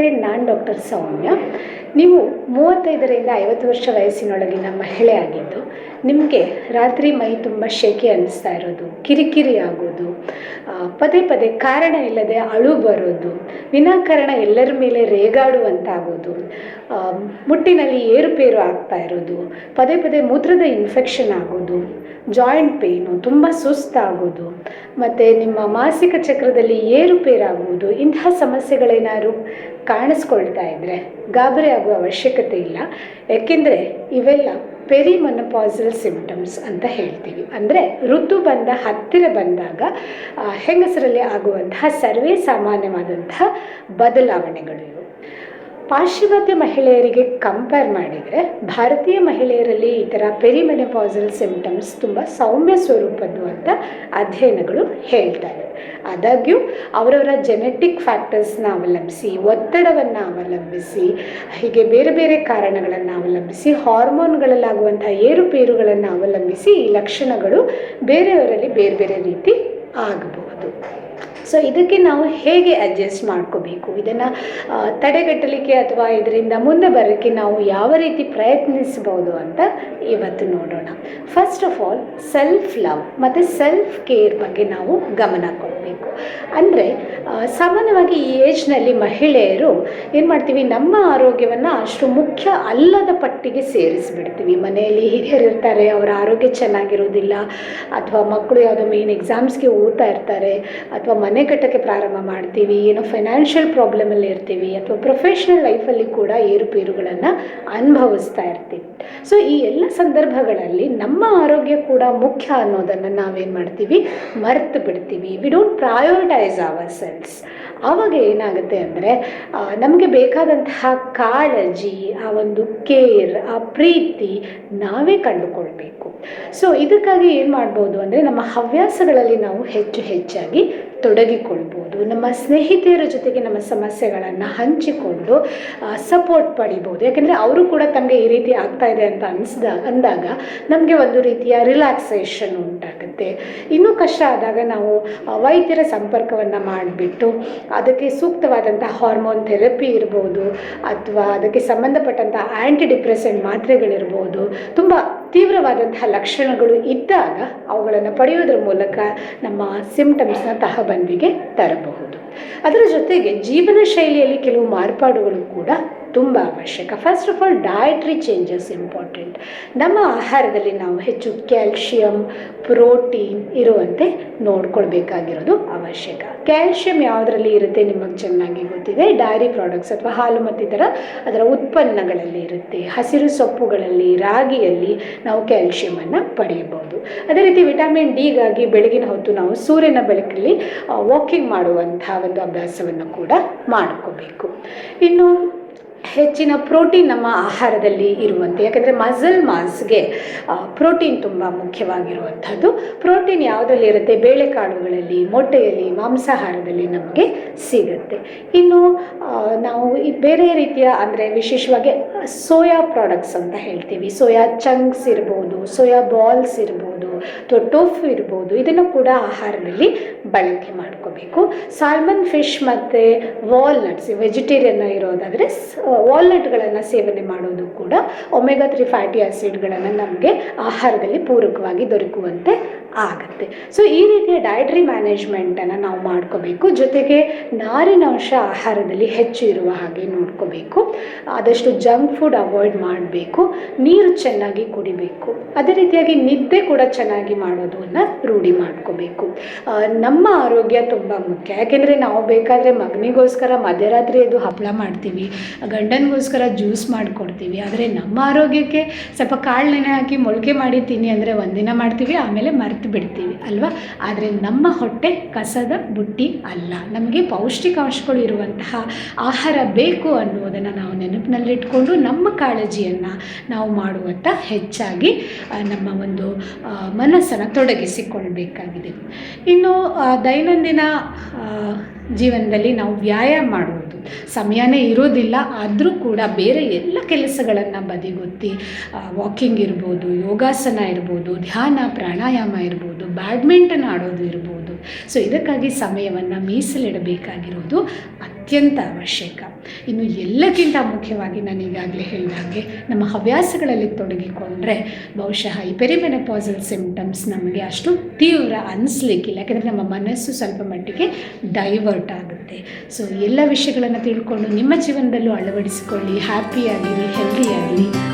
ನಮಸ್ತೆ, ನಾನು ಡಾಕ್ಟರ್ ಸೌಮ್ಯ. ನೀವು ಮೂವತ್ತೈದರಿಂದ ಐವತ್ತು ವರ್ಷ ವಯಸ್ಸಿನೊಳಗಿನ ಮಹಿಳೆ ಆಗಿದ್ದು, ನಿಮಗೆ ರಾತ್ರಿ ಮೈ ತುಂಬ ಶೆಕೆ ಅನ್ನಿಸ್ತಾ ಇರೋದು, ಕಿರಿಕಿರಿ ಆಗೋದು ಪದೇ ಪದೇ ಕಾರಣ ಇಲ್ಲದೆ ಅಳು ಬರೋದು, ವಿನಾಕಾರಣ ಎಲ್ಲರ ಮೇಲೆ ರೇಗಾಡುವಂತಾಗೋದು ಮುಟ್ಟಿನಲ್ಲಿ ಏರುಪೇರು ಆಗ್ತಾ ಇರೋದು, ಪದೇ ಪದೇ ಮೂತ್ರದ ಇನ್ಫೆಕ್ಷನ್ ಆಗೋದು ಜಾಯಿಂಟ್ ಪೇಯ್ನು ತುಂಬ ಸುಸ್ತಾಗೋದು ಮತ್ತು ನಿಮ್ಮ ಮಾಸಿಕ ಚಕ್ರದಲ್ಲಿ ಏರುಪೇರಾಗುವುದು, ಇಂತಹ ಸಮಸ್ಯೆಗಳೇನಾದ್ರು ಕಾಣಿಸ್ಕೊಳ್ತಾ ಇದ್ದರೆ ಗಾಬರಿ ಆಗುವ ಅವಶ್ಯಕತೆ ಇಲ್ಲ. ಯಾಕೆಂದರೆ ಇವೆಲ್ಲ ಪೆರಿಮನಪಾಸಲ್ ಸಿಂಪ್ಟಮ್ಸ್ ಅಂತ ಹೇಳ್ತೀವಿ. ಅಂದರೆ ಋತು ಬಂದ, ಹತ್ತಿರ ಬಂದಾಗ ಹೆಂಗಸರಲ್ಲಿ ಆಗುವಂತಹ ಸರ್ವೇ ಸಾಮಾನ್ಯವಾದಂತಹ ಬದಲಾವಣೆಗಳು ಇವು ಪಾಶ್ಚಿಮಾತ್ಯ ಮಹಿಳೆಯರಿಗೆ ಕಂಪೇರ್ ಮಾಡಿದರೆ ಭಾರತೀಯ ಮಹಿಳೆಯರಲ್ಲಿ ಈ ಥರ ಪೆರಿಮೆನೆಪಾಸಲ್ ಸಿಂಪ್ಟಮ್ಸ್ ತುಂಬ ಸೌಮ್ಯ ಸ್ವರೂಪದ್ದು ಅಂತ ಅಧ್ಯಯನಗಳು ಹೇಳ್ತಾರೆ. ಆದಾಗ್ಯೂ ಅವರವರ ಜೆನೆಟಿಕ್ ಫ್ಯಾಕ್ಟರ್ಸ್ನ ಅವಲಂಬಿಸಿ ಒತ್ತಡವನ್ನು ಅವಲಂಬಿಸಿ, ಹೀಗೆ ಬೇರೆ ಬೇರೆ ಕಾರಣಗಳನ್ನು ಅವಲಂಬಿಸಿ ಹಾರ್ಮೋನ್ಗಳಲ್ಲಾಗುವಂಥ ಏರುಪೇರುಗಳನ್ನು ಅವಲಂಬಿಸಿ ಈ ಲಕ್ಷಣಗಳು ಬೇರೆಯವರಲ್ಲಿ ಬೇರೆ ಬೇರೆ ರೀತಿ ಆಗಬಹುದು. ಸೊ ಇದಕ್ಕೆ ನಾವು ಹೇಗೆ ಅಡ್ಜಸ್ಟ್ ಮಾಡ್ಕೋಬೇಕು? ಇದನ್ನು ತಡೆಗಟ್ಟಲಿಕ್ಕೆ ಅಥವಾ ಇದರಿಂದ ಮುಂದೆ ಬರೋಕ್ಕೆ ನಾವು ಯಾವ ರೀತಿ ಪ್ರಯತ್ನಿಸ್ಬೋದು ಅಂತ ಇವತ್ತು ನೋಡೋಣ. First of all self love ಮತ್ತು ಸೆಲ್ಫ್ ಕೇರ್ ಬಗ್ಗೆ ನಾವು ಗಮನ ಕೊಡಬೇಕು. ಅಂದರೆ ಸಾಮಾನ್ಯವಾಗಿ ಈ ಏಜ್ನಲ್ಲಿ ಮಹಿಳೆಯರು ಏನು ಮಾಡ್ತೀವಿ, ನಮ್ಮ ಆರೋಗ್ಯವನ್ನು ಅಷ್ಟು ಮುಖ್ಯ ಅಲ್ಲದ ಪಟ್ಟಿಗೆ ಸೇರಿಸಿಬಿಡ್ತೀವಿ. ಮನೆಯಲ್ಲಿ ಹಿರಿಯರು ಇರ್ತಾರೆ, ಅವರ ಆರೋಗ್ಯ ಚೆನ್ನಾಗಿರೋದಿಲ್ಲ, ಅಥವಾ ಮಕ್ಕಳು ಯಾವುದೋ ಮೇನ್ ಎಕ್ಸಾಮ್ಸ್ಗೆ ಓದ್ತಾ ಇರ್ತಾರೆ, ಅಥವಾ ಮನೆ ಕಟ್ಟಕ್ಕೆ ಪ್ರಾರಂಭ ಮಾಡ್ತೀವಿ, ಏನೋ ಫೈನಾನ್ಷಿಯಲ್ ಪ್ರಾಬ್ಲಮಲ್ಲಿ ಇರ್ತೀವಿ, ಅಥವಾ ಪ್ರೊಫೆಷ್ನಲ್ ಲೈಫಲ್ಲಿ ಕೂಡ ಏರುಪೇರುಗಳನ್ನು ಅನುಭವಿಸ್ತಾ ಇರ್ತೀವಿ. ಸೊ ಈ ಎಲ್ಲ ಸಂದರ್ಭಗಳಲ್ಲಿ ನಮ್ಮ ಆರೋಗ್ಯ ಕೂಡ ಮುಖ್ಯ ಅನ್ನೋದನ್ನು ನಾವೇನು ಮಾಡ್ತೀವಿ? ಮರೆತು ಬಿಡ್ತೀವಿ. We don't prioritize our selves ಆವಾಗ ಏನಾಗುತ್ತೆ ಅಂದರೆ ನಮಗೆ ಬೇಕಾದಂತಹ ಕಾಳಜಿ, ಆ ಒಂದು ಕೇರ್ ಆ ಪ್ರೀತಿ ನಾವೇ ಕಂಡುಕೊಳ್ಬೇಕು. ಸೊ ಇದಕ್ಕಾಗಿ ಏನು ಮಾಡ್ಬೋದು ಅಂದರೆ, ನಮ್ಮ ಹವ್ಯಾಸಗಳಲ್ಲಿ ನಾವು ಹೆಚ್ಚು ಹೆಚ್ಚಾಗಿ ತೊಡಗಿಕೊಳ್ಬೋದು. ನಮ್ಮ ಸ್ನೇಹಿತೆಯರ ಜೊತೆಗೆ ನಮ್ಮ ಸಮಸ್ಯೆಗಳನ್ನು ಹಂಚಿಕೊಂಡು ಸಪೋರ್ಟ್ ಪಡಿಬೋದು. ಯಾಕೆಂದರೆ ಅವರು ಕೂಡ ತಮಗೆ ಈ ರೀತಿ ಆಗ್ತಾ ಇದೆ ಅಂತ ಅನಿಸ್ದ, ಅಂದಾಗ ನಮಗೆ ಒಂದು ರೀತಿಯ ರಿಲ್ಯಾಕ್ಸೇಷನ್ ಉಂಟಾಗುತ್ತೆ. ಇನ್ನೂ ಕಷ್ಟ ಆದಾಗ ನಾವು ವೈದ್ಯರ ಸಂಪರ್ಕವನ್ನು ಮಾಡಿಬಿಟ್ಟು ಅದಕ್ಕೆ ಸೂಕ್ತವಾದಂಥ ಹಾರ್ಮೋನ್ ಥೆರಪಿ ಇರ್ಬೋದು, ಅಥವಾ ಅದಕ್ಕೆ ಸಂಬಂಧಪಟ್ಟಂಥ ಆ್ಯಂಟಿ ಡಿಪ್ರೆಸೆಂಟ್ ಮಾತ್ರೆಗಳಿರ್ಬೋದು. ತುಂಬ ತೀವ್ರವಾದಂತಹ ಲಕ್ಷಣಗಳು ಇದ್ದಾಗ ಅವುಗಳನ್ನು ಪಡೆಯೋದ್ರ ಮೂಲಕ ನಮ್ಮ ಸಿಂಪ್ಟಮ್ಸ್ನ ತಹಬಂದಿಗೆ ತರಬಹುದು. ಅದರ ಜೊತೆಗೆ ಜೀವನ ಶೈಲಿಯಲ್ಲಿ ಕೆಲವು ಮಾರ್ಪಾಡುಗಳು ಕೂಡ ತುಂಬ ಅವಶ್ಯಕ. First of all dietary changes important ನಮ್ಮ ಆಹಾರದಲ್ಲಿ ನಾವು ಹೆಚ್ಚು ಕ್ಯಾಲ್ಶಿಯಂ ಪ್ರೋಟೀನ್ ಇರುವಂತೆ ನೋಡ್ಕೊಳ್ಬೇಕಾಗಿರೋದು ಅವಶ್ಯಕ. ಕ್ಯಾಲ್ಶಿಯಂ ಯಾವುದರಲ್ಲಿ ಇರುತ್ತೆ ನಿಮಗೆ ಚೆನ್ನಾಗಿ ಗೊತ್ತಿದೆ. ಡೈರಿ ಪ್ರಾಡಕ್ಟ್ಸ್ ಅಥವಾ ಹಾಲು ಮತ್ತಿತರ ಅದರ ಉತ್ಪನ್ನಗಳಲ್ಲಿ ಇರುತ್ತೆ. ಹಸಿರು ಸೊಪ್ಪುಗಳಲ್ಲಿ, ರಾಗಿಯಲ್ಲಿ ನಾವು ಕ್ಯಾಲ್ಶಿಯಮನ್ನು ಪಡೆಯಬಹುದು. ಅದೇ ರೀತಿ ವಿಟಮಿನ್ ಡಿಗಾಗಿ ಬೆಳಗಿನ ಹೊತ್ತು ನಾವು ಸೂರ್ಯನ ಬೆಳಕಲ್ಲಿ ವಾಕಿಂಗ್ ಮಾಡುವಂತಹ ಒಂದು ಅಭ್ಯಾಸವನ್ನು ಕೂಡ ಮಾಡ್ಕೋಬೇಕು. ಇನ್ನು ಹೆಚ್ಚಿನ ಪ್ರೋಟೀನ್ ನಮ್ಮ ಆಹಾರದಲ್ಲಿ ಇರುವಂತೆ. ಯಾಕಂದರೆ ಮಸಲ್ ಮಾಸ್ಗೆ ಪ್ರೋಟೀನ್ ತುಂಬ ಮುಖ್ಯವಾಗಿರುವಂಥದ್ದು. ಪ್ರೋಟೀನ್ ಯಾವುದರಲ್ಲಿ ಇರುತ್ತೆ? ಬೇಳೆಕಾಳುಗಳಲ್ಲಿ, ಮೊಟ್ಟೆಯಲ್ಲಿ, ಮಾಂಸಾಹಾರದಲ್ಲಿ ನಮಗೆ ಸಿಗುತ್ತೆ. ಇನ್ನು ನಾವು ಈ ಬೇರೆ ರೀತಿಯ ಅಂದರೆ ವಿಶೇಷವಾಗಿ ಸೋಯಾ ಪ್ರಾಡಕ್ಟ್ಸ್ ಅಂತ ಹೇಳ್ತೀವಿ. ಸೋಯಾ ಚಂಕ್ಸ್ ಇರ್ಬೋದು, ಸೋಯಾ ಬಾಲ್ಸ್ ಇರ್ಬೋದು ಅಥವಾ ಟೋಫು ಇರ್ಬೋದು, ಇದನ್ನು ಕೂಡ ಆಹಾರದಲ್ಲಿ ಬಳಕೆ ಮಾಡ್ಕೋಬೇಕು. ಸಾಲ್ಮನ್ ಫಿಶ್ ಮತ್ತು ವಾಲ್ನಟ್ಸ್ ವೆಜಿಟೇರಿಯನ್ ಇರೋದಾದರೆ ವಾಲ್ನಟ್ಗಳನ್ನು ಸೇವನೆ ಮಾಡೋದು ಕೂಡ ಒಮೆಗಾ ತ್ರೀ ಫ್ಯಾಟಿ ಆ್ಯಸಿಡ್ಗಳನ್ನು ನಮಗೆ ಆಹಾರದಲ್ಲಿ ಪೂರಕವಾಗಿ ದೊರಕುವಂತೆ ಆಗುತ್ತೆ. ಸೊ ಈ ರೀತಿಯ ಡಯಟ್ರಿ ಮ್ಯಾನೇಜ್ಮೆಂಟನ್ನು ನಾವು ಮಾಡ್ಕೋಬೇಕು. ಜೊತೆಗೆ ನಾರಿನಾಂಶ ಆಹಾರದಲ್ಲಿ ಹೆಚ್ಚು ಇರುವ ಹಾಗೆ ನೋಡ್ಕೋಬೇಕು. ಆದಷ್ಟು ಜಂಕ್ ಫುಡ್ ಅವಾಯ್ಡ್ ಮಾಡಬೇಕು. ನೀರು ಚೆನ್ನಾಗಿ ಕುಡಿಬೇಕು. ಅದೇ ರೀತಿಯಾಗಿ ನಿದ್ದೆ ಕೂಡ ಚೆನ್ನಾಗಿ ಮಾಡೋದನ್ನು ರೂಢಿ ಮಾಡ್ಕೋಬೇಕು. ನಮ್ಮ ಆರೋಗ್ಯ ತುಂಬ ಮುಖ್ಯ. ಯಾಕೆಂದರೆ ನಾವು ಬೇಕಾದರೆ ಮಗನಿಗೋಸ್ಕರ ಮಧ್ಯರಾತ್ರಿ ಇದು ಹಪ್ಪಳ ಮಾಡ್ತೀವಿ, ಗಂಡನಿಗೋಸ್ಕರ ಜ್ಯೂಸ್ ಮಾಡಿಕೊಡ್ತೀವಿ. ಆದರೆ ನಮ್ಮ ಆರೋಗ್ಯಕ್ಕೆ ಸ್ವಲ್ಪ ಕಾಳು ನೆನೆ ಹಾಕಿ ಮೊಳಕೆ ಮಾಡಿ ತಿನ್ನಿ ಅಂದರೆ ಒಂದಿನ ಮಾಡ್ತೀವಿ, ಆಮೇಲೆ ಮರೆತು ಬಿಡ್ತೀವಿ ಅಲ್ವಾ? ಆದರೆ ನಮ್ಮ ಹೊಟ್ಟೆ ಕಸದ ಬುಟ್ಟಿ ಅಲ್ಲ. ನಮಗೆ ಪೌಷ್ಟಿಕಾಂಶಗಳು ಇರುವಂತಹ ಆಹಾರ ಬೇಕು ಅನ್ನೋದನ್ನು ನಾವು ನೆನಪಿನಲ್ಲಿಟ್ಕೊಂಡು ನಮ್ಮ ಕಾಳಜಿಯನ್ನು ನಾವು ಮಾಡುವಂಥ ಹೆಚ್ಚಾಗಿ ನಮ್ಮ ಒಂದು ಮನಸ್ಸನ್ನು ತೊಡಗಿಸಿಕೊಳ್ಬೇಕಾಗಿದೆ. ಇನ್ನು ದೈನಂದಿನ ಜೀವನದಲ್ಲಿ ನಾವು ವ್ಯಾಯಾಮ ಮಾಡುವುದು. ಸಮಯನೇ ಇರೋದಿಲ್ಲ, ಆದರೂ ಕೂಡ ಬೇರೆ ಎಲ್ಲ ಕೆಲಸಗಳನ್ನು ಬದಿಗೊತ್ತಿ ವಾಕಿಂಗ್ ಇರ್ಬೋದು, ಯೋಗಾಸನ ಇರ್ಬೋದು, ಧ್ಯಾನ, ಪ್ರಾಣಾಯಾಮ ಇರ್ಬೋದು ಬ್ಯಾಡ್ಮಿಂಟನ್ ಆಡೋದು ಇರ್ಬೋದು. ಸೊ ಇದಕ್ಕಾಗಿ ಸಮಯವನ್ನು ಮೀಸಲಿಡಬೇಕಾಗಿರೋದು ಅತ್ಯಂತ ಅವಶ್ಯಕ. ಇನ್ನು ಎಲ್ಲಕ್ಕಿಂತ ಮುಖ್ಯವಾಗಿ ನಾನು ಈಗಾಗಲೇ ಹೇಳಿದಾಗೆ ನಮ್ಮ ಹವ್ಯಾಸಗಳಲ್ಲಿ ತೊಡಗಿಕೊಂಡ್ರೆ ಬಹುಶಃ ಈ ಪೆರಿಮೆನಪಾಸಲ್ ಸಿಂಪ್ಟಮ್ಸ್ ನಮಗೆ ಅಷ್ಟು ತೀವ್ರ ಅನಿಸ್ಲಿಕ್ಕಿಲ್ಲ. ಯಾಕೆಂದರೆ ನಮ್ಮ ಮನಸ್ಸು ಸ್ವಲ್ಪ ಮಟ್ಟಿಗೆ ಡೈವರ್ಟ್ ಆಗುತ್ತೆ. ಸೊ ಎಲ್ಲ ವಿಷಯಗಳನ್ನು ತಿಳ್ಕೊಂಡು ನಿಮ್ಮ ಜೀವನದಲ್ಲೂ ಅಳವಡಿಸಿಕೊಳ್ಳಿ. ಹ್ಯಾಪಿಯಾಗಿರಿ ಹೆಲ್ದಿಯಾಗಿರಿ